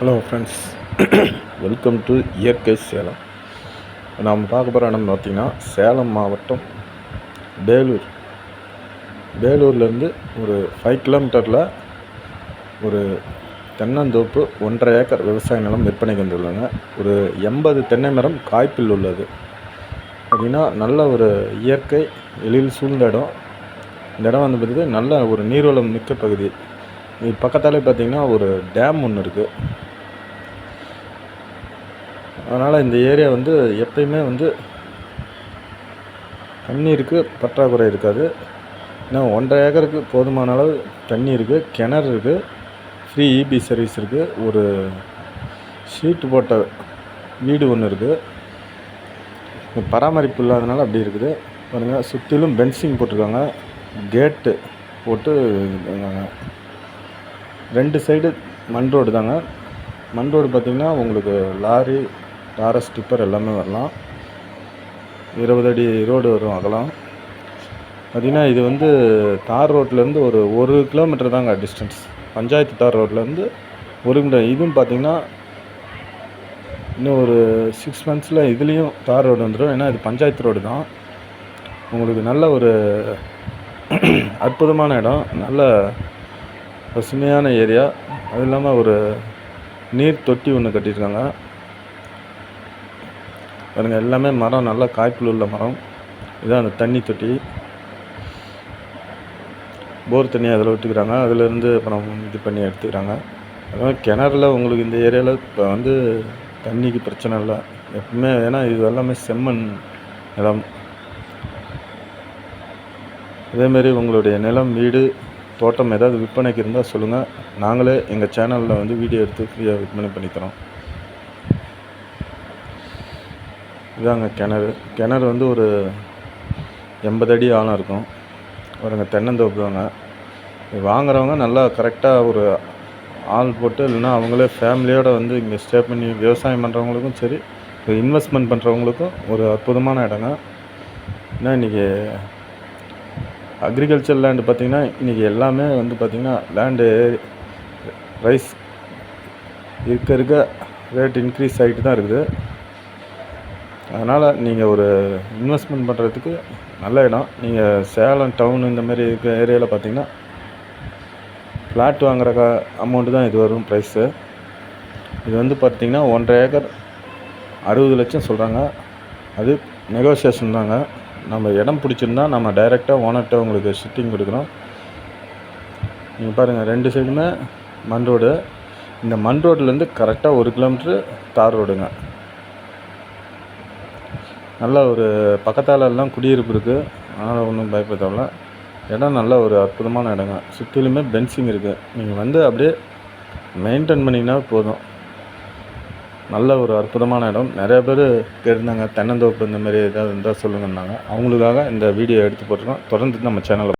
Hello friends welcome to இயற்கை சேலம். நாம் பார்க்க போகிற இடம் பார்த்திங்கன்னா சேலம் மாவட்டம் வேலூர். வேலூர்லேருந்து ஒரு ஃபைவ் கிலோமீட்டரில் ஒரு தென்னந்தோப்பு ஒன்றரை ஏக்கர் விவசாய நிலம் விற்பனைக்கு வந்துள்ளாங்க ஒரு எண்பது தென்னை மரம் காய்ப்பில் உள்ளது. அப்படின்னா நல்ல ஒரு இயற்கை எழில் சூழ்ந்த இடம். இந்த இடம் வந்து பார்த்திங்கன்னா நல்ல ஒரு நீர்வளம் மிக்க பகுதி. இது பக்கத்தாலே பார்த்திங்கன்னா ஒரு டேம் ஒன்று இருக்குது அதனால் இந்த ஏரியா வந்து எப்பயுமே வந்து தண்ணீருக்கு பற்றாக்குறை இருக்காது. ஏன்னா ஒன்றரை ஏக்கருக்கு போதுமான அளவு தண்ணி இருக்குது கிணறு இருக்குது ஃப்ரீ இபி சர்வீஸ் இருக்குது ஒரு ஷீட்டு போட்ட வீடு ஒன்று இருக்குது பராமரிப்பு இல்லாதனால அப்படி இருக்குது. பாருங்கள் சுற்றிலும் பென்சிங் போட்டிருக்காங்க. கேட்டு போட்டு ரெண்டு சைடு மண் ரோடு தாங்க. மண் ரோடு பார்த்திங்கன்னா உங்களுக்கு லாரி டாரஸ் டிப்பர் எல்லாமே வரலாம். இருபது அடி ரோடு வரும் அகலம். பார்த்திங்கன்னா இது வந்து தார் ரோட்லேருந்து ஒரு ஒரு கிலோமீட்டர் தாங்க டிஸ்டன்ஸ் பஞ்சாயத்து தார் ரோட்லேருந்து ஒரு கிலோ இதுவும் பார்த்திங்கன்னா இன்னும் ஒரு சிக்ஸ் மந்த்ஸில் இதுலேயும் தார் ரோடு வந்துடும் ஏன்னா இது பஞ்சாயத்து ரோடு தான். உங்களுக்கு நல்ல ஒரு அற்புதமான இடம். நல்ல பசுமையான ஏரியா. அது இல்லாமல் ஒரு நீர் தொட்டி ஒன்று கட்டியிருக்காங்க. பாருங்கள் எல்லாமே மரம் நல்லா காய்ப்பில் உள்ள மரம். இதுதான் அந்த தண்ணி தொட்டி. போர் தண்ணி அதில் விட்டுக்கிறாங்க. அதுலேருந்து அப்புறம் இது பண்ணி எடுத்துக்கிறாங்க. அதாவது கிணறுல உங்களுக்கு இந்த ஏரியாவில் இப்போ வந்து தண்ணிக்கு பிரச்சனை இல்லை. எப்பவுமே ஏன்னா இது எல்லாமே செம்மண் நிலம். இதேமாரி உங்களுடைய நிலம் வீடு தோட்டம் ஏதாவது விற்பனைக்கு இருந்தால் சொல்லுங்கள் நாங்களே எங்கள் சேனலில் வந்து வீடியோ எடுத்து ஃப்ரீயாக விற்பனை பண்ணித்தரோம் இதாங்க கிணறு. கிணறு வந்து ஒரு எண்பது அடி ஆழம் இருக்கும். ஒருங்க தென்னந்தோப்புவாங்க வாங்குறவங்க நல்லா கரெக்டாக ஒரு ஆள் போட்டு இல்லைன்னா அவங்களே ஃபேமிலியோடு வந்து இங்கே ஸ்டே பண்ணி விவசாயம் பண்ணுறவங்களுக்கும் சரி இன்வெஸ்ட்மெண்ட் பண்ணுறவங்களுக்கும் ஒரு அற்புதமான இடங்க. ஏன்னா இன்றைக்கி அக்ரிகல்ச்சர் லேண்டு பார்த்திங்கன்னா இன்றைக்கி எல்லாமே வந்து பார்த்திங்கன்னா லேண்டு ரைஸ் இருக்க இருக்க ரேட் இன்க்ரீஸ் ஆகிட்டு தான் இருக்குது. அதனால் நீங்கள் ஒரு இன்வெஸ்ட்மெண்ட் பண்ணுறதுக்கு நல்ல இடம். நீங்கள் சேலம் டவுன் இந்த மாதிரி ஏரியாவில் பார்த்தீங்கன்னா ஃப்ளாட் வாங்குற கா அமௌண்ட்டு தான் இது வரும் ப்ரைஸு இது வந்து பார்த்திங்கன்னா ஒன்றரை ஏக்கர் அறுபது லட்சம் சொல்கிறாங்க அது நெகோசியேஷன் தாங்க. நம்ம இடம் பிடிச்சிருந்தா நம்ம டைரெக்டாக ஓனர்கிட்ட உங்களுக்கு ஷிட்டிங் கொடுக்குறோம். நீங்கள் பாருங்கள் ரெண்டு சைடுமே மண் ரோடு இந்த மண் ரோட்லேருந்து கரெக்டாக ஒரு கிலோமீட்ரு தார் ரோடுங்க நல்ல ஒரு பக்கத்தாலெல்லாம் குடியிருப்பு இருக்குது அதனால் ஒன்றும் பயப்பட தேவையில்ல இடம் நல்ல ஒரு அற்புதமான இடங்க. சுற்றிலுமே பென்சிங் இருக்குது நீங்கள் வந்து அப்படியே மெயின்டைன் பண்ணிங்கன்னா போதும். நல்ல ஒரு அற்புதமான இடம். நிறையா பேர் கேட்டிருந்தாங்க தென்னந்தோப்பு இந்த மாதிரி ஏதாவது இருந்தால் சொல்லுங்கன்னாங்க. அவங்களுக்காக இந்த வீடியோ எடுத்து போட்டிருக்கோம். தொடர்ந்து நம்ம சேனலில்